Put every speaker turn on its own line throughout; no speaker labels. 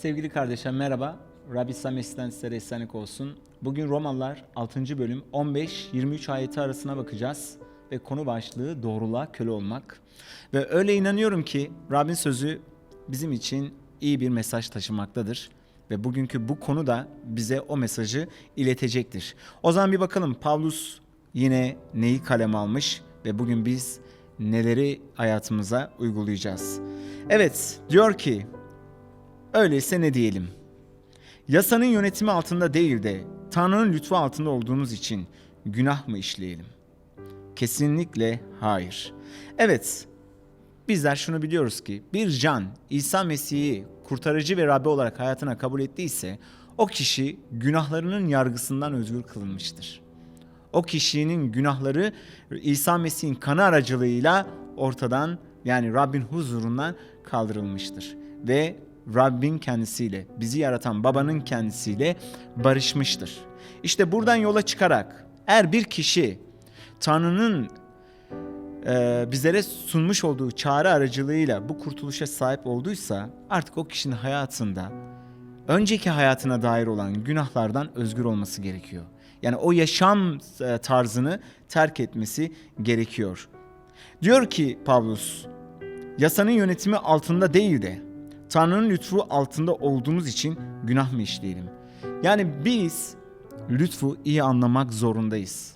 Sevgili kardeşler merhaba. Rabbi Sames'ten size esenlik olsun. Bugün Romalılar 6. bölüm 15-23 ayeti arasına bakacağız. Ve konu başlığı doğruluğa köle olmak. Ve öyle inanıyorum ki Rabbin sözü bizim için iyi bir mesaj taşımaktadır. Ve bugünkü bu konu da bize o mesajı iletecektir. O zaman bir bakalım Pavlus yine neyi kalem almış ve bugün biz neleri hayatımıza uygulayacağız. Evet diyor ki Öyleyse ne diyelim? Yasanın yönetimi altında değil de Tanrı'nın lütfu altında olduğumuz için günah mı işleyelim? Kesinlikle hayır. Evet, bizler şunu biliyoruz ki bir can İsa Mesih'i kurtarıcı ve Rabbi olarak hayatına kabul ettiyse o kişi günahlarının yargısından özgür kılınmıştır. O kişinin günahları İsa Mesih'in kanı aracılığıyla ortadan yani Rabbin huzurundan kaldırılmıştır. Ve Rabbin kendisiyle, bizi yaratan babanın kendisiyle barışmıştır. İşte buradan yola çıkarak eğer bir kişi Tanrı'nın e, bizlere sunmuş olduğu çağrı aracılığıyla bu kurtuluşa sahip olduysa artık o kişinin hayatında önceki hayatına dair olan günahlardan özgür olması gerekiyor. Yani o yaşam e, tarzını terk etmesi gerekiyor. Diyor ki Pavlus, yasanın yönetimi altında değil de Tanrı'nın lütfu altında olduğumuz için günah mı işleyelim? Yani biz lütfu iyi anlamak zorundayız.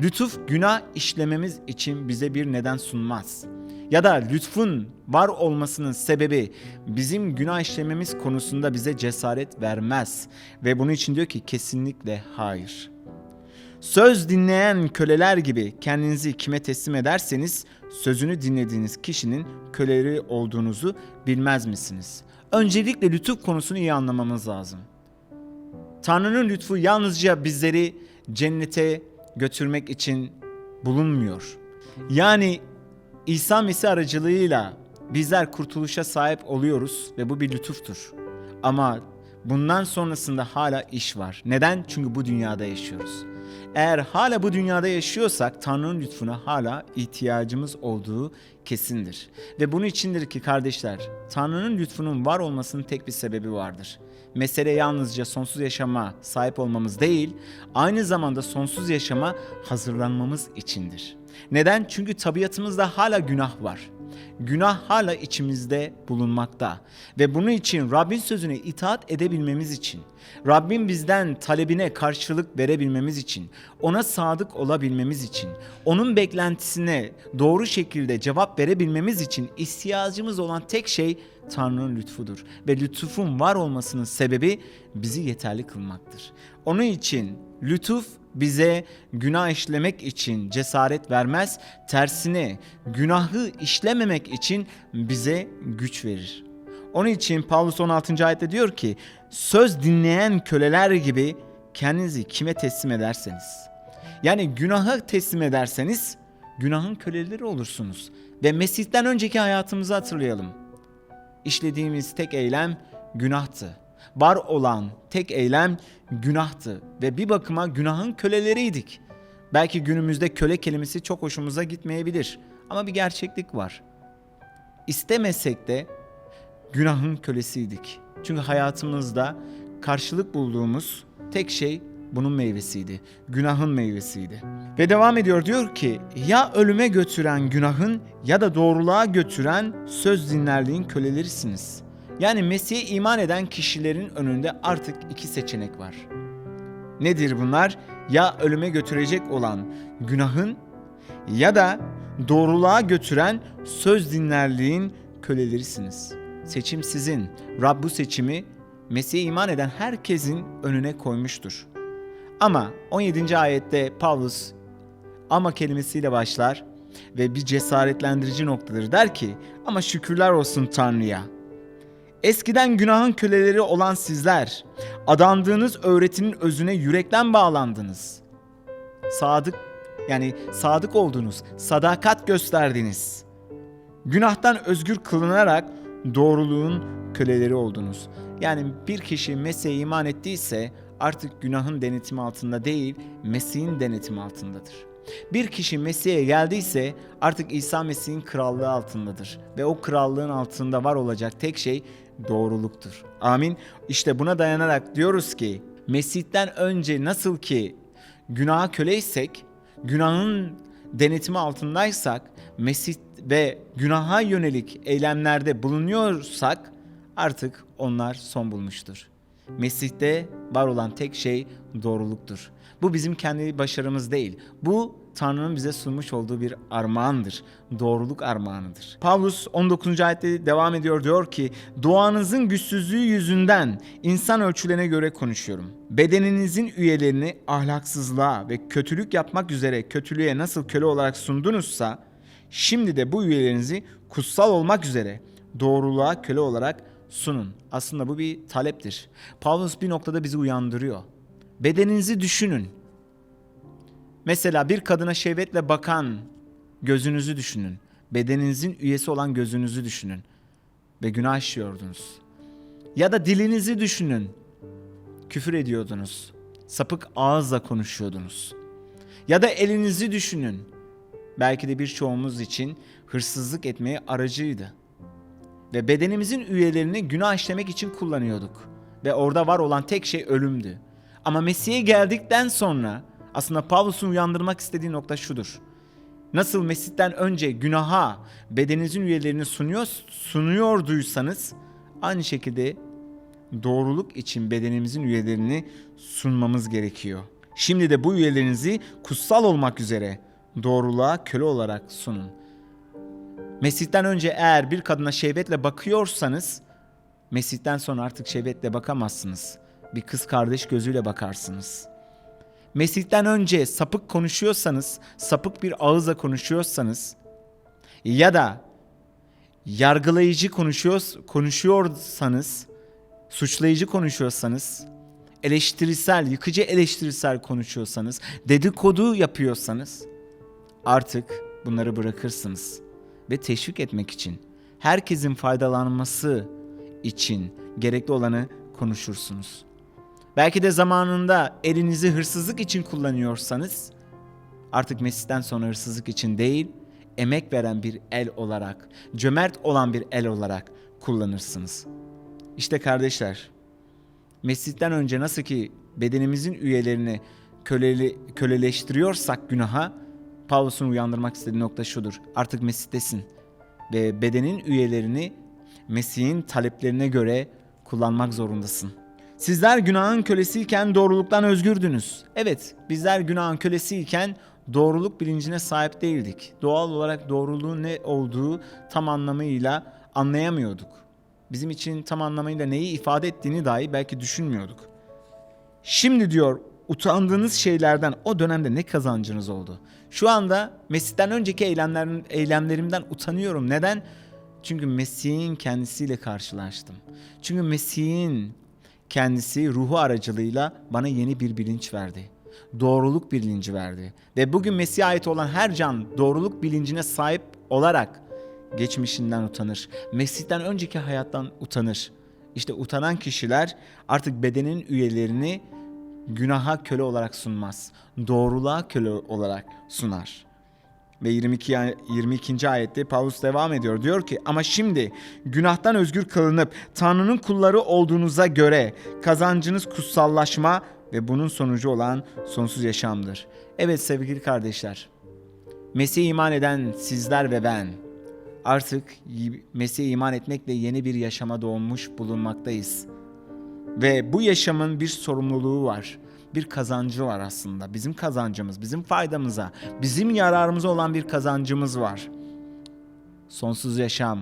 Lütuf günah işlememiz için bize bir neden sunmaz. Ya da lütfun var olmasının sebebi bizim günah işlememiz konusunda bize cesaret vermez. Ve bunun için diyor ki kesinlikle hayır. Söz dinleyen köleler gibi kendinizi kime teslim ederseniz sözünü dinlediğiniz kişinin köleleri olduğunuzu bilmez misiniz? Öncelikle lütuf konusunu iyi anlamamız lazım. Tanrı'nın lütfu yalnızca bizleri cennete götürmek için bulunmuyor. Yani İsa Mesih aracılığıyla bizler kurtuluşa sahip oluyoruz ve bu bir lütuftur. Ama bundan sonrasında hala iş var. Neden? Çünkü bu dünyada yaşıyoruz. Eğer hala bu dünyada yaşıyorsak Tanrı'nın lütfuna hala ihtiyacımız olduğu kesindir. Ve bunun içindir ki kardeşler Tanrı'nın lütfunun var olmasının tek bir sebebi vardır. Mesele yalnızca sonsuz yaşama sahip olmamız değil, aynı zamanda sonsuz yaşama hazırlanmamız içindir. Neden? Çünkü tabiatımızda hala günah var. Günah hala içimizde bulunmakta ve bunun için Rabbin sözüne itaat edebilmemiz için, Rabbin bizden talebine karşılık verebilmemiz için, ona sadık olabilmemiz için, onun beklentisine doğru şekilde cevap verebilmemiz için ihtiyacımız olan tek şey Tanrı'nın lütfudur ve lütufun var olmasının sebebi bizi yeterli kılmaktır. Onun için lütuf bize günah işlemek için cesaret vermez, tersine günahı işlememek için bize güç verir. Onun için Paulus 16. ayette diyor ki, söz dinleyen köleler gibi kendinizi kime teslim ederseniz. Yani günaha teslim ederseniz günahın köleleri olursunuz. Ve Mesih'ten önceki hayatımızı hatırlayalım. İşlediğimiz tek eylem günahtı. Var olan tek eylem günahtı ve bir bakıma günahın köleleriydik. Belki günümüzde köle kelimesi çok hoşumuza gitmeyebilir ama bir gerçeklik var. İstemesek de günahın kölesiydik. Çünkü hayatımızda karşılık bulduğumuz tek şey bunun meyvesiydi. Günahın meyvesiydi. Ve devam ediyor diyor ki ya ölüme götüren günahın ya da doğruluğa götüren söz dinlerliğin kölelerisiniz. Yani Mesih'e iman eden kişilerin önünde artık iki seçenek var. Nedir bunlar? Ya ölüme götürecek olan günahın ya da doğruluğa götüren söz dinlerliğin kölelerisiniz. Seçim sizin. Rab bu seçimi Mesih'e iman eden herkesin önüne koymuştur. Ama 17. ayette Pavlus ama kelimesiyle başlar ve bir cesaretlendirici noktadır der ki ama şükürler olsun Tanrı'ya. Eskiden günahın köleleri olan sizler adandığınız öğretinin özüne yürekten bağlandınız. Sadık yani sadık oldunuz, sadakat gösterdiniz. Günahtan özgür kılınarak doğruluğun köleleri oldunuz. Yani bir kişi Mesih'e iman ettiyse artık günahın denetimi altında değil, Mesih'in denetimi altındadır. Bir kişi Mesih'e geldiyse artık İsa Mesih'in krallığı altındadır ve o krallığın altında var olacak tek şey doğruluktur. Amin. İşte buna dayanarak diyoruz ki Mesih'ten önce nasıl ki günaha köleysek, günahın denetimi altındaysak, Mesih ve günaha yönelik eylemlerde bulunuyorsak artık onlar son bulmuştur. Mesih'te var olan tek şey doğruluktur. Bu bizim kendi başarımız değil. Bu Tanrı'nın bize sunmuş olduğu bir armağandır. Doğruluk armağanıdır. Pavlus 19. ayette devam ediyor diyor ki doğanızın güçsüzlüğü yüzünden insan ölçülerine göre konuşuyorum. Bedeninizin üyelerini ahlaksızlığa ve kötülük yapmak üzere kötülüğe nasıl köle olarak sundunuzsa şimdi de bu üyelerinizi kutsal olmak üzere doğruluğa köle olarak sunun. Aslında bu bir taleptir. Pavlus bir noktada bizi uyandırıyor. Bedeninizi düşünün. Mesela bir kadına şehvetle bakan gözünüzü düşünün. Bedeninizin üyesi olan gözünüzü düşünün. Ve günah işliyordunuz. Ya da dilinizi düşünün. Küfür ediyordunuz. Sapık ağızla konuşuyordunuz. Ya da elinizi düşünün. Belki de birçoğumuz için hırsızlık etmeye aracıydı. Ve bedenimizin üyelerini günah işlemek için kullanıyorduk. Ve orada var olan tek şey ölümdü. Ama Mesih'e geldikten sonra aslında Pavlus'un uyandırmak istediği nokta şudur. Nasıl Mesih'ten önce günaha bedeninizin üyelerini sunuyor, sunuyorduysanız aynı şekilde doğruluk için bedenimizin üyelerini sunmamız gerekiyor. Şimdi de bu üyelerinizi kutsal olmak üzere doğruluğa köle olarak sunun. Mesih'ten önce eğer bir kadına şehvetle bakıyorsanız Mesih'ten sonra artık şehvetle bakamazsınız. Bir kız kardeş gözüyle bakarsınız. Mesih'ten önce sapık konuşuyorsanız, sapık bir ağızla konuşuyorsanız ya da yargılayıcı konuşuyor, konuşuyorsanız, suçlayıcı konuşuyorsanız, eleştirisel, yıkıcı eleştirisel konuşuyorsanız, dedikodu yapıyorsanız artık bunları bırakırsınız ve teşvik etmek için, herkesin faydalanması için gerekli olanı konuşursunuz. Belki de zamanında elinizi hırsızlık için kullanıyorsanız artık Mesih'ten sonra hırsızlık için değil, emek veren bir el olarak, cömert olan bir el olarak kullanırsınız. İşte kardeşler, Mesih'ten önce nasıl ki bedenimizin üyelerini köleli, köleleştiriyorsak günaha, Pavlus'un uyandırmak istediği nokta şudur. Artık Mesih'tesin ve bedenin üyelerini Mesih'in taleplerine göre kullanmak zorundasın. Sizler günahın kölesiyken doğruluktan özgürdünüz. Evet, bizler günahın kölesiyken doğruluk bilincine sahip değildik. Doğal olarak doğruluğun ne olduğu tam anlamıyla anlayamıyorduk. Bizim için tam anlamıyla neyi ifade ettiğini dahi belki düşünmüyorduk. Şimdi diyor utandığınız şeylerden o dönemde ne kazancınız oldu? Şu anda Mesih'ten önceki eylemlerim, eylemlerimden utanıyorum. Neden? Çünkü Mesih'in kendisiyle karşılaştım. Çünkü Mesih'in kendisi ruhu aracılığıyla bana yeni bir bilinç verdi. Doğruluk bilinci verdi. Ve bugün Mesih'e ait olan her can doğruluk bilincine sahip olarak geçmişinden utanır. Mesih'ten önceki hayattan utanır. İşte utanan kişiler artık bedenin üyelerini günaha köle olarak sunmaz. Doğruluğa köle olarak sunar. Ve 22 22. ayette Paulus devam ediyor. Diyor ki ama şimdi günahtan özgür kılınıp Tanrı'nın kulları olduğunuza göre kazancınız kutsallaşma ve bunun sonucu olan sonsuz yaşamdır. Evet sevgili kardeşler. Mesih'e iman eden sizler ve ben artık Mesih'e iman etmekle yeni bir yaşama doğmuş bulunmaktayız. Ve bu yaşamın bir sorumluluğu var bir kazancı var aslında. Bizim kazancımız, bizim faydamıza, bizim yararımıza olan bir kazancımız var. Sonsuz yaşam.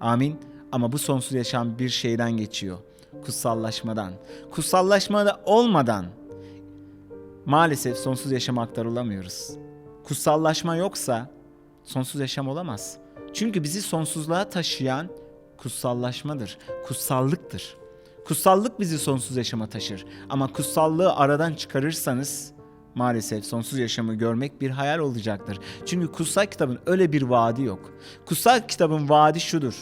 Amin. Ama bu sonsuz yaşam bir şeyden geçiyor. Kutsallaşmadan. Kutsallaşmada olmadan maalesef sonsuz yaşama aktarılamıyoruz. Kutsallaşma yoksa sonsuz yaşam olamaz. Çünkü bizi sonsuzluğa taşıyan kutsallaşmadır, kutsallıktır. Kutsallık bizi sonsuz yaşama taşır. Ama kutsallığı aradan çıkarırsanız maalesef sonsuz yaşamı görmek bir hayal olacaktır. Çünkü kutsal kitabın öyle bir vaadi yok. Kutsal kitabın vaadi şudur.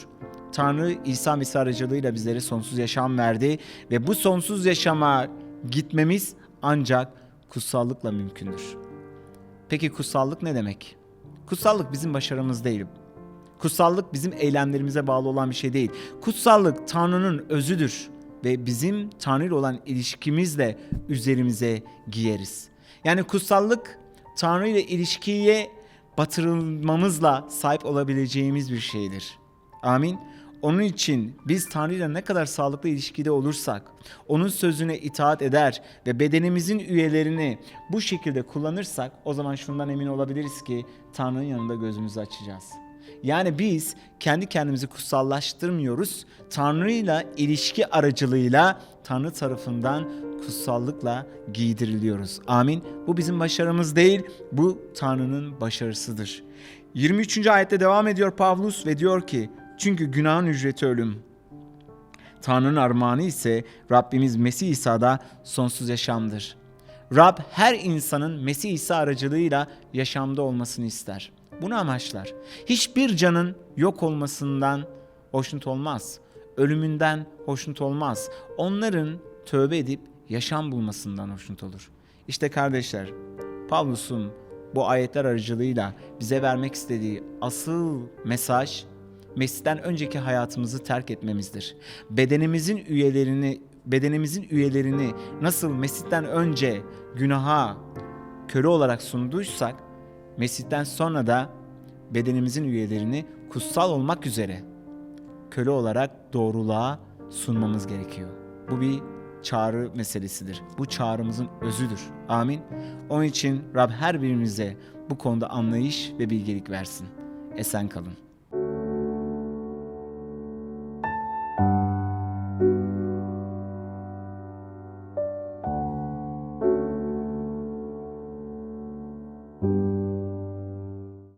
Tanrı İsa Mesih aracılığıyla bizlere sonsuz yaşam verdi ve bu sonsuz yaşama gitmemiz ancak kutsallıkla mümkündür. Peki kutsallık ne demek? Kutsallık bizim başarımız değil. Kutsallık bizim eylemlerimize bağlı olan bir şey değil. Kutsallık Tanrı'nın özüdür ve bizim Tanrı ile olan ilişkimizle üzerimize giyeriz. Yani kutsallık Tanrı ile ilişkiye batırılmamızla sahip olabileceğimiz bir şeydir. Amin. Onun için biz Tanrı ile ne kadar sağlıklı ilişkide olursak, onun sözüne itaat eder ve bedenimizin üyelerini bu şekilde kullanırsak o zaman şundan emin olabiliriz ki Tanrı'nın yanında gözümüzü açacağız. Yani biz kendi kendimizi kutsallaştırmıyoruz. Tanrı'yla ilişki aracılığıyla Tanrı tarafından kutsallıkla giydiriliyoruz. Amin. Bu bizim başarımız değil, bu Tanrı'nın başarısıdır. 23. ayette devam ediyor Pavlus ve diyor ki çünkü günahın ücreti ölüm. Tanrı'nın armağanı ise Rabbimiz Mesih İsa'da sonsuz yaşamdır. Rab her insanın Mesih İsa aracılığıyla yaşamda olmasını ister. Bunu amaçlar. Hiçbir canın yok olmasından hoşnut olmaz. Ölümünden hoşnut olmaz. Onların tövbe edip yaşam bulmasından hoşnut olur. İşte kardeşler, Pavlus'un bu ayetler aracılığıyla bize vermek istediği asıl mesaj Mesih'ten önceki hayatımızı terk etmemizdir. Bedenimizin üyelerini bedenimizin üyelerini nasıl Mesih'ten önce günaha köle olarak sunduysak Mesih'ten sonra da bedenimizin üyelerini kutsal olmak üzere köle olarak doğruluğa sunmamız gerekiyor. Bu bir çağrı meselesidir. Bu çağrımızın özüdür. Amin. Onun için Rab her birimize bu konuda anlayış ve bilgelik versin. Esen kalın.